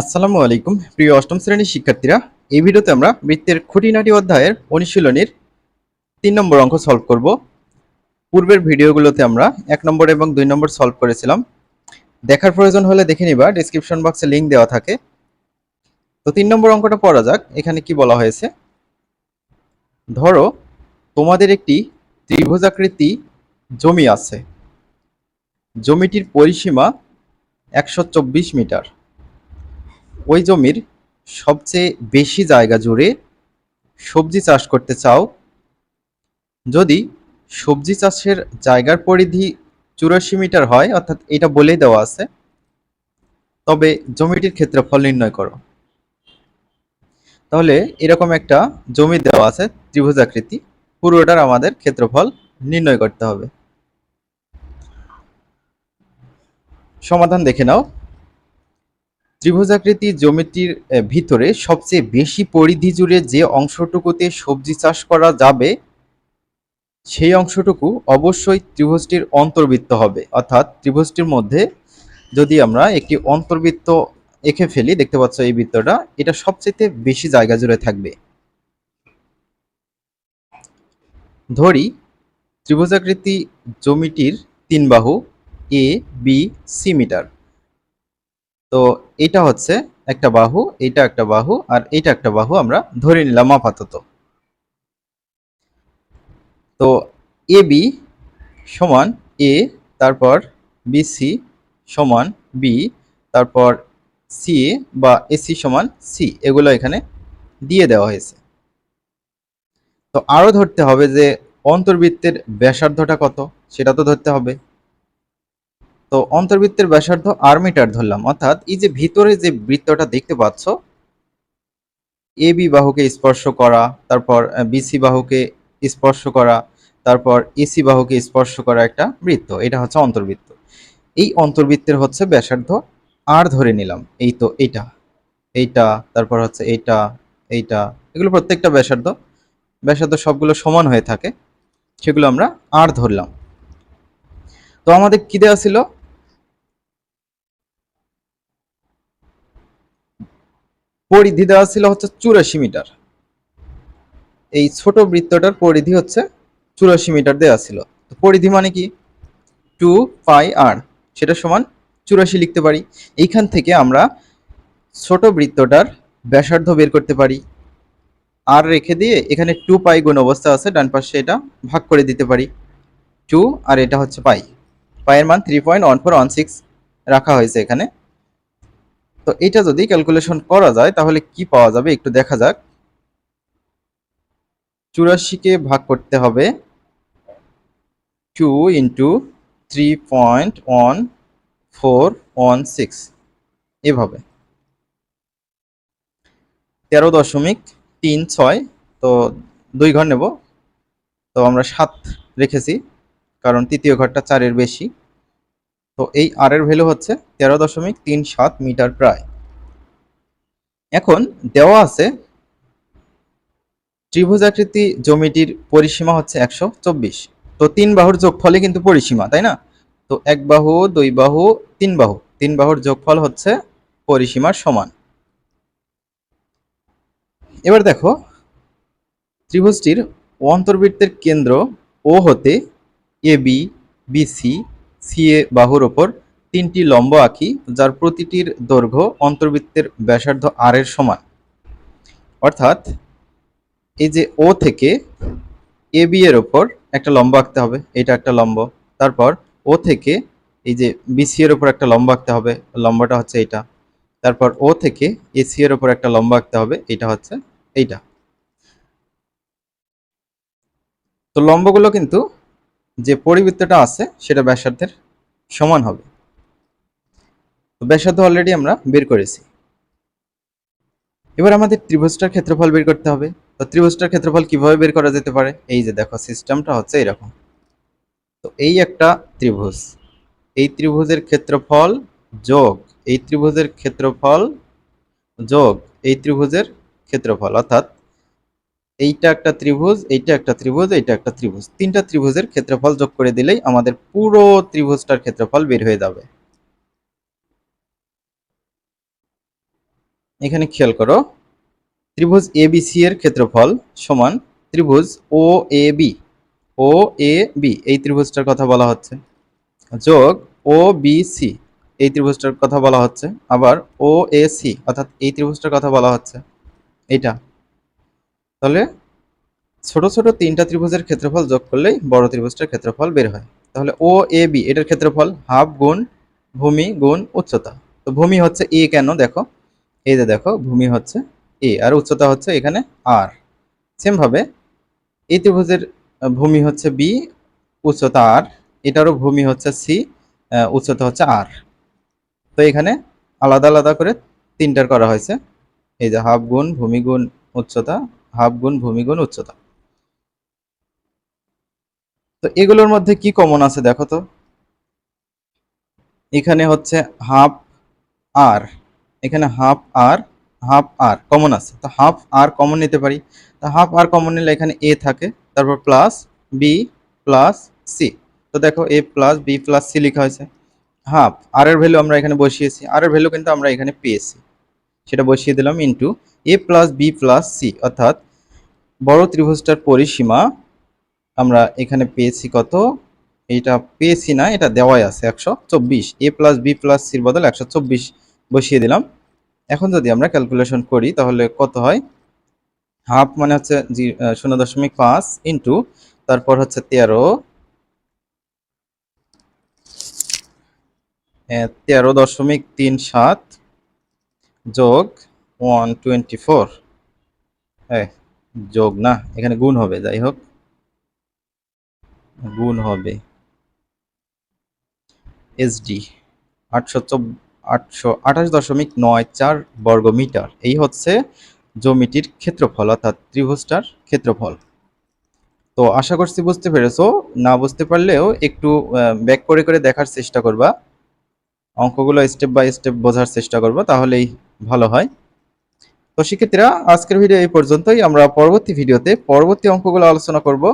আসসালামু আলাইকুম, প্রিয় অষ্টম শ্রেণির শিক্ষার্থীরা। এই ভিডিওতে আমরা বৃত্তের খুঁটিনাটি অধ্যায়ের অনুশীলনীর তিন নম্বর অঙ্ক সলভ করব। পূর্বের ভিডিওগুলোতে আমরা এক নম্বর এবং দুই নম্বর সলভ করেছিলাম। দেখার প্রয়োজন হলে দেখে নিবা ডিসক্রিপশন বক্সে লিঙ্ক দেওয়া থাকে। তো তিন নম্বর অঙ্কটা পড়া যাক, এখানে কি বলা হয়েছে? ধরো, তোমাদের একটি ত্রিভুজাকৃতি জমি আছে। জমিটির পরিসীমা একশো চব্বিশ মিটার। ওই জমির সবচেয়ে বেশি জায়গা জুড়ে সবজি চাষ করতে চাও? যদি সবজি চাষের জায়গার পরিধি চুরাশি মিটার হয়, অর্থাৎ এটা বলেই দেওয়া আছে, তবে জমিটির ক্ষেত্রফল নির্ণয় করো। তাহলে এরকম একটা জমি দেওয়া আছে, ত্রিভুজাকৃতি, পুরোটার আমাদের ক্ষেত্রফল নির্ণয় করতে হবে। সমাধান দেখে নাও। ত্রিভুজাকৃতি জমিটির ভিতরে সবচেয়ে বেশি পরিধি জুড়ে যে অংশটুকুতে সবজি চাষ করা যাবে, সেই অংশটুকু অবশ্যই ত্রিভুজটির অন্তর্বৃত্ত হবে। অর্থাৎ ত্রিভুজটির মধ্যে যদি আমরা একটি অন্তর্বৃত্ত এঁকে ফেলি, দেখতে পাচ্ছ এই বৃত্তটা, এটা সবচেয়ে বেশি জায়গা জুড়ে থাকবে। ধরি, ত্রিভুজাকৃতি জমিটির তিন বাহু এ বি সি মিটার। তো এটা হচ্ছে একটা বাহু, এটা একটা বাহু, আর এটা একটা বাহু আমরা ধরে নিলাম আপাতত। তো এ বি সমান এ, তারপর বিসি সমান বি, তারপর সি বা এসি সমান সি, এগুলো এখানে দিয়ে দেওয়া হয়েছে। তো আরও ধরতে হবে যে অন্তর্বৃত্তের ব্যাসার্ধটা কত, সেটা তো ধরতে হবে। তো অন্তর্বৃত্তের ব্যাসার্ধ আর মিটার ধরলাম। অর্থাৎ এই যে ভিতরে যে বৃত্তটা দেখতে পাচ্ছ এ বি বাহুকে স্পর্শ করা, তারপর বিসি বাহুকে স্পর্শ করা, তারপর এসি বাহুকে স্পর্শ করা একটা বৃত্ত। এটা হচ্ছে অন্তর্বৃত্ত। এই অন্তর্বৃত্তের হচ্ছে ব্যাসার্ধ আর ধরে নিলাম। এই তো এইটা এইটা, তারপর হচ্ছে এইটা এইটা, এগুলো প্রত্যেকটা ব্যাসার্ধ ব্যাসার্ধ সবগুলো সমান হয়ে থাকে, সেগুলো আমরা আর ধরলাম। তো আমাদের কি দেওয়া ছিল? পরিধি দেওয়া ছিল হচ্ছে চুরাশি মিটার। এই ছোট বৃত্তটার পরিধি হচ্ছে চুরাশি মিটার দেওয়া ছিল। তো পরিধি মানে কি? টু পাই আর, সেটা সমান চুরাশি লিখতে পারি। এইখান থেকে আমরা ছোট বৃত্তটার ব্যাসার্ধ বের করতে পারি। আর রেখে দিয়ে এখানে টু পাই গুণ অবস্থা আছে, ডান পাশে এটা ভাগ করে দিতে পারি। টু আর এটা হচ্ছে পাই। পায়ের মান three point one four one six রাখা হয়েছে এখানে। তো এটা যদি ক্যালকুলেশন করা যায়, তাহলে কি পাওয়া যাবে? একটু দেখা যাক। চুরাশিকে ভাগ করতে হবে two into three point one four one six এভাবে। তেরো দশমিক তিন ছয়, তো দুই ঘর নেব। তো আমরা সাত রেখেছি, কারণ তৃতীয় ঘরটা চারের বেশি। তো এই আর এর ভ্যালু হচ্ছে তেরো দশমিক তিন সাত মিটার প্রায়। এখন দেওয়া আছে ত্রিভুজাকৃতি জমিটির পরিসীমা হচ্ছে একশো চব্বিশ। তো তিন বাহুর যোগফলই কিন্তু পরিসীমা, তাই না? তো এক বাহু, দুই বাহু, তিন বাহু। তিন বাহুর যোগফল হচ্ছে পরিসীমার সমান। এবার দেখো, ত্রিভুজটির অন্তর্বৃত্তের কেন্দ্র ও হতে এ বি বিসি সিএ বাহুর ওপর তিনটি লম্ব আঁকি, যার প্রতিটির দৈর্ঘ্য অন্তর্বৃত্তের ব্যাসার্ধ আর এর সমান। অর্থাৎ এই যে ও থেকে এ বি এর ওপর একটা লম্ব আঁকতে হবে, এটা একটা লম্ব। তারপর ও থেকে এই যে বিসি এর ওপর একটা লম্ব আঁকতে হবে, লম্বটা হচ্ছে এইটা। তারপর ও থেকে এসি এর ওপর একটা লম্ব আঁকতে হবে, এইটা হচ্ছে এইটা। তো লম্বগুলো কিন্তু যে পরিবৃত্তটা আছে, সেটা ব্যাসার্ধের সমান হবে। ব্যাসার্ধ অলরেডি আমরা বের করেছি। এবার আমাদের ত্রিভুজটার ক্ষেত্রফল বের করতে হবে। তো ত্রিভুজটার ক্ষেত্রফল কীভাবে বের করা যেতে পারে? এই যে দেখো সিস্টেমটা হচ্ছে এরকম। তো এই একটা ত্রিভুজ। এই ত্রিভুজের ক্ষেত্রফল যোগ, এই ত্রিভুজের ক্ষেত্রফল যোগ, এই ত্রিভুজের ক্ষেত্রফল। অর্থাৎ এইটা একটা ত্রিভুজ, এইটা একটা ত্রিভুজ, এইটা একটা ত্রিভুজ। তিনটা ত্রিভুজের ক্ষেত্রফল যোগ করে দিলেই আমাদের পুরো ত্রিভুজটার ক্ষেত্রফল বের হয়ে যাবে। এখানে খেয়াল করো। ত্রিভুজ এ সি এর ক্ষেত্রফল সমান ত্রিভুজ ও A B. O A B, এই ত্রিভুজটার কথা বলা হচ্ছে। যোগ ও বি সি, এই ত্রিভুজটার কথা বলা হচ্ছে। আবার ও এ সি, অর্থাৎ এই ত্রিভুজটার কথা বলা হচ্ছে। এইটা। তাহলে ছোট ছোট তিনটা ত্রিভুজের ক্ষেত্রফল যোগ করলেই বড় ত্রিভুজটার ক্ষেত্রফল বের হয়। তাহলে ও এ বি, এটার ক্ষেত্রফল হাফ গুণ ভূমি গুণ উচ্চতা। তো ভূমি হচ্ছে এ কেন? দেখো। এই যে দেখো, ভূমি হচ্ছে এ আর উচ্চতা হচ্ছে এখানে আর সেমভাবে এই ত্রিভুজের ভূমি হচ্ছে বি উচ্চতা আর এটারও ভূমি হচ্ছে সি উচ্চতা হচ্ছে আর তো এখানে আলাদা আলাদা করে তিনটার করা হয়েছে। এই যে হাফ গুণ ভূমি গুণ উচ্চতা, হাফ গুণ ভূমি গুণ উচ্চতা। তো এগুলোর মধ্যে কি কমন আছে দেখো তো? এখানে হচ্ছে হাফ আর এখানে হাফ আর হাফ আর কমন আছে। তো হাফ আর কমন নিতে পারি। তো হাফ আর কমন নিলে এখানে এ থাকে, তারপর প্লাস বি প্লাস সি তো দেখো A plus B plus C লেখা হয়েছে। হাফ আর এর ভ্যালু আমরা এখানে বসিয়েছি। আর এর ভ্যালু কিন্তু আমরা এখানে পেয়েছি। সেটা বসিয়ে দিলাম into A plus B plus C অর্থাৎ বড় ত্রিভুজটার পরিসীমা আমরা এখানে পেয়েছি কত? এটা পেয়েছি না, এটা দেওয়াই আছে একশো চব্বিশ। এ প্লাস বি প্লাস সির বদল একশো চব্বিশ। বসিয়ে দিলাম। এখন যদি আমরা ক্যালকুলেশন করি তাহলে কত হয়? হাফ মানে হচ্ছে শূন্য দশমিক পাঁচ ইন্টু তারপর হচ্ছে তেরো। আহ, তেরো দশমিক তিন সাত যোগ ওয়ান টোয়েন্টি ফোর হ্যাঁ যোগ না এখানে গুণ হবে যাই হোক। গুণ হবে। এসডি আটশো আটশো আঠাশ দশমিক নয় চার বর্গ মিটার এই হচ্ছে জমিটির ক্ষেত্রফল, অর্থাৎ ত্রিভুজটার ক্ষেত্রফল। তো আশা করছি বুঝতে পেরেছ। না বুঝতে পারলেও একটু ব্যাক করে করে দেখার চেষ্টা করবা। অঙ্কগুলো স্টেপ বাই স্টেপ বোঝার চেষ্টা করবা, তাহলেই ভালো হয়। তো শিক্ষার্থীরা আজকের ভিডিও এই পর্যন্তই। আমরা পরবর্তী ভিডিওতে পরবর্তী অঙ্কগুলো আলোচনা করব।